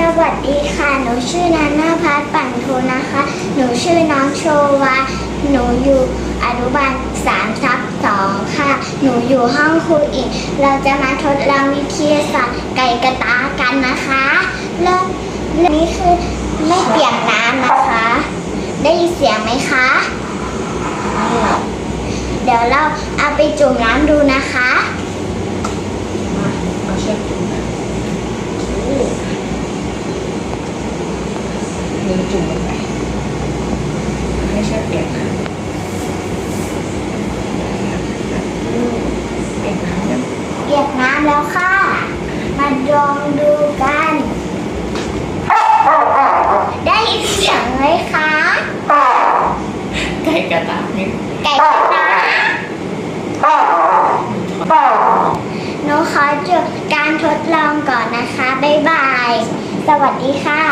สวัสดีค่ะ หนูชื่อนานาพัฒน์ปั่นโทนะคะ หนูชื่อน้องโชวา หนูอยู่อนุบาลสามทับสองค่ะ หนูอยู่ห้องครูอีก เราจะมาทดลองวิทยาศาสตร์ไก่กระตากันนะคะ เริ่มเรื่องนี้คือไม่เปียกน้ำนะคะ ได้ยินเสียงไหมคะ เดี๋ยวเราเอาไปจุ่มน้ำดูนะคะ มาเอาเชือกจุ่มนะมือ จุ่มลงไปให้เชือกเปียกนะเปียกน้ำยังเปียกน้ำแล้วค่ะ มาลองดูกัน ได้ยินเสียงไหมคะไก่กระตากนี่ไก่กระตากหนูขอจบการทดลองก่อนนะคะ บ๊ายบาย สวัสดีค่ะ